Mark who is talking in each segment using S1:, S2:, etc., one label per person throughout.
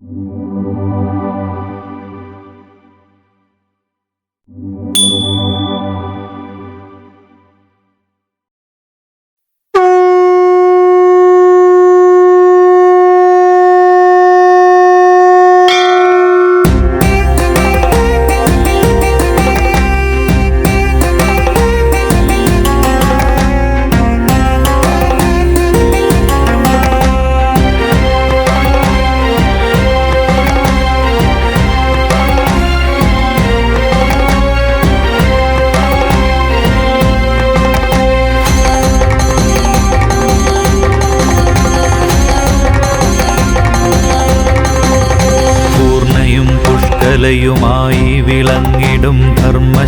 S1: പൂർണയും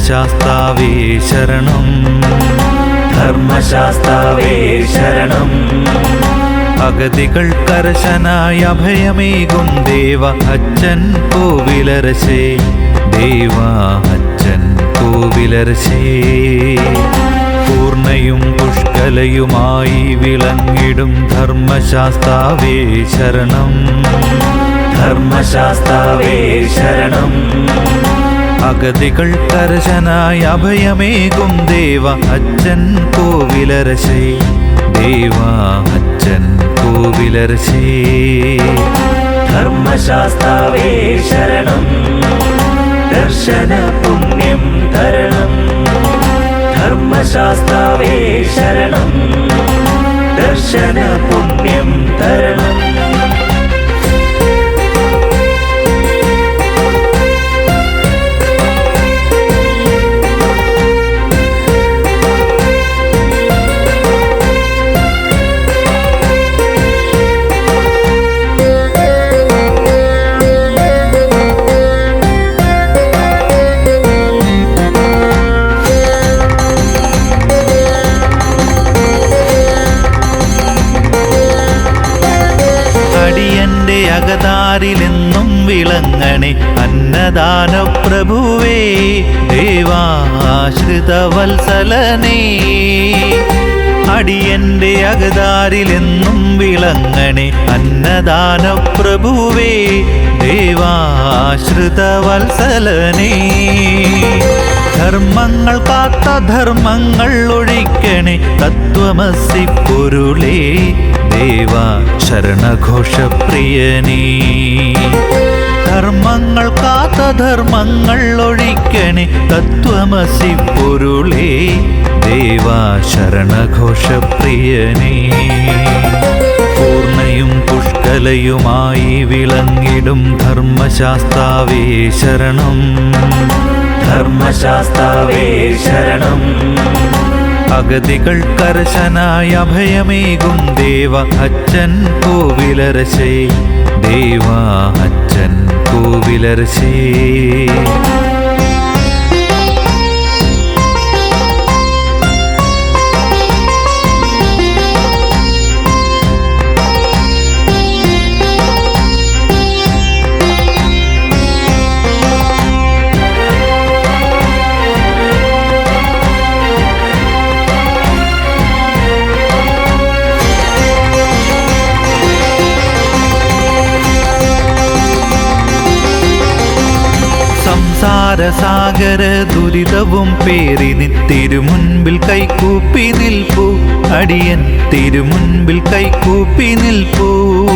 S1: ധർമ്മശാസ്താവേ ശരണം.
S2: ധർമ്മശാസ്താവേ ശരണം.
S1: അഗതികൾ കർശനായ അഭയമേകും ദേവ അച്ഛൻ കോവിലരശേ ദേവ അച്ഛൻ കോവിലരശേ പൂർണയും പുഷ്കലയുമായി വിളങ്ങിടും ധർമ്മശാസ്താവേ ശരണം.
S2: ധർമ്മശാസ്താവേ ശരണം.
S1: അഗതികൾ കർശനായ അഭയമേകും ദേവ അച്ഛൻ കോവിലരശേ ദേവ അച്ഛൻ കോവിലരശേ
S2: ധർമ്മശാസ്താവേ ശരണം. ദർശന പുണ്യം തരണം. ധർമ്മശാസ്താവേ ശരണം. ദർശന പുണ്യം തരണം.
S1: വിളങ്ങണേ അന്നദാന പ്രഭുവേ ദേവാശ്രിത വത്സലനേ അടിയന്റെ അകതാരിലെന്നും വിളങ്ങണേ അന്നദാന പ്രഭുവേ ദേവാശ്രിത വത്സലനേ ധർമ്മങ്ങൾ കാത്ത ധർമ്മങ്ങൾ ഒഴിക്കണേ തത്വമസി പൊരുളേ ദേവ ശരണഘോഷപ്രിയനീ. ധർമ്മങ്ങൾ കാത്ത ധർമ്മങ്ങൾ ഒഴിക്കണേ. തത്വമസി പൊരുളേ ദേവാ ശരണഘോഷപ്രിയനേ പൂർണയും പുഷ്കലയുമായി വിളങ്ങിടും ധർമ്മശാസ്താവേ ശരണം.
S2: ധർമ്മശാസ്താവേ ശരണം.
S1: അഗതികൾ കർശനായ അഭയമേകും ദേവ അച്ഛൻ കോവിലരശേ. ദേവ അച്ഛൻ കോവിലരശേ സാഗര ദുരിതവും പേറി നിത്തിരുമുൻപിൽ കൈകൂപ്പി നിൽപ്പൂ. അടിയൻ തിരുമുൻപിൽ കൈകൂപ്പി നിൽപ്പൂ.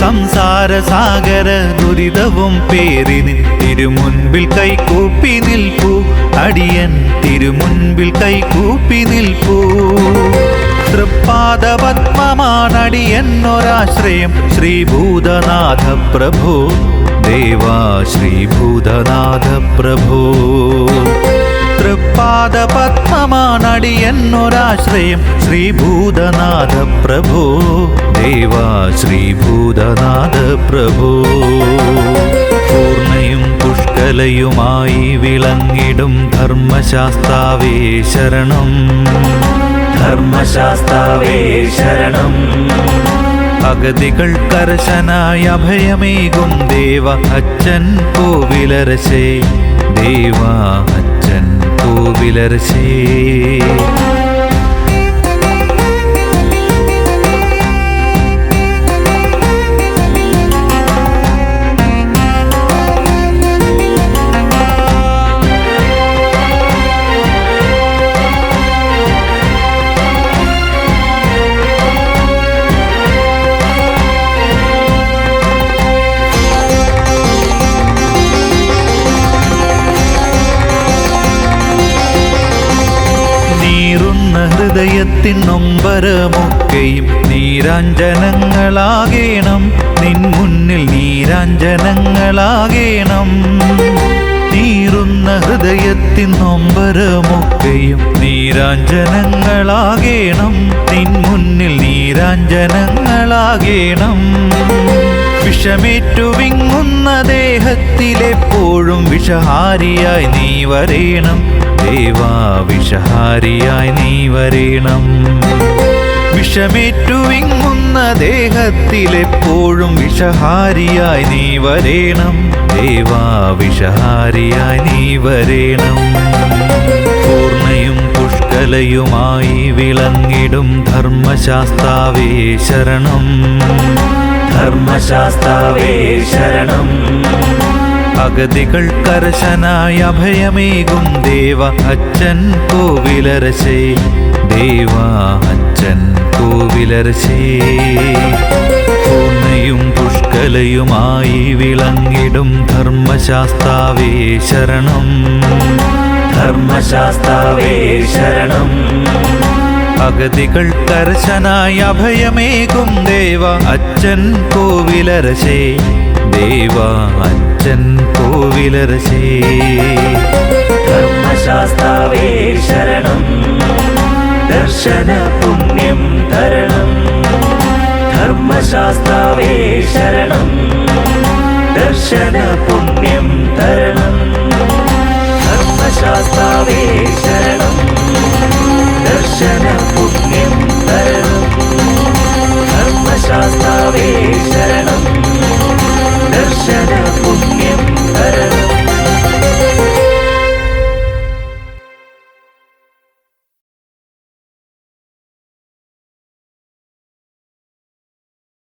S1: സംസാര സാഗര ദുരിതവും പേറി നിത്തിരുമുൻപിൽ കൈകൂപ്പി നിൽപ്പൂ. അടിയൻ തിരുമുൻപിൽ കൈകൂപ്പി നിൽപ്പൂ. തൃപ്പാദ ഒരാശ്രയം. ശ്രീഭൂതനാഥ പ്രഭോ ദേവാ ശ്രീഭൂതനാഥ പ്രഭോ തൃപ്പാദ പത്മമാണടിയെന്നൊരാശ്രയം ശ്രീഭൂതനാഥ പ്രഭോ ദേവാ ശ്രീഭൂതനാഥ പ്രഭോ പൂർണയും പുഷ്കലയുമായി വിളങ്ങിടും ധർമ്മശാസ്താവേ ശരണം.
S2: ധർമ്മശാസ്താവേ ശരണം.
S1: അഗതികൾ കർശനായ അഭയമേകും ദേവ അച്ഛൻ കോവിലരശേ ദേവ അച്ഛൻ കോവിലരശേ ഹൃദയത്തിൻ നൊമ്പരമൊക്കെയും നീരാഞ്ജനങ്ങളാകേണം. നിൻ മുന്നിൽ നീരാഞ്ജനങ്ങളാകേണം. നീറുന്ന ഹൃദയത്തിൻ നൊമ്പരമൊക്കെയും നീരാഞ്ജനങ്ങളാകേണം. നിൻ മുന്നിൽ നീരാഞ്ജനങ്ങളാകേണം. വിഷമേറ്റു ദേഹത്തിലെപ്പോഴും വിഷഹാരിയായി നീ വരേണം. ദേവാ വിഷഹാരിയായി നീ വരേണം. വിഷമേറ്റു വിങ്ങുന്ന ദേഹത്തിലെപ്പോഴും വിഷഹാരിയായി നീ വരേണം. ദേവാ വിഷഹാരിയായി നീ വരേണം. പൂർണയും പുഷ്കലയുമായി വിളങ്ങിടും ധർമ്മശാസ്താവേ ശരണം.
S2: ധർമ്മശാസ്താവേ ശരണം
S1: അഗതികൾ കർശനായ അഭയമേകും ദേവ അച്ഛൻ കോവിലരശേ. ദേവ അച്ഛൻ കോവിലരശേ. പൂർണയും പുഷ്കലയുമായി വിളങ്ങിടും ധർമ്മശാസ്താവേ ശരണം
S2: ധർമ്മശാസ്താവേ ശരണം
S1: അഗതികൾ കർശനായ അഭയമേകും ദേവ. അച്ഛൻ കോവിലരശേ ദേവ അച്ഛൻ കോവിലരശേ
S2: ധർമ്മശാസ്താവേ ശരണം ദർശന പുണ്യം തരണം. ധർമ്മശാസ്താവേ ശരണം ദർശന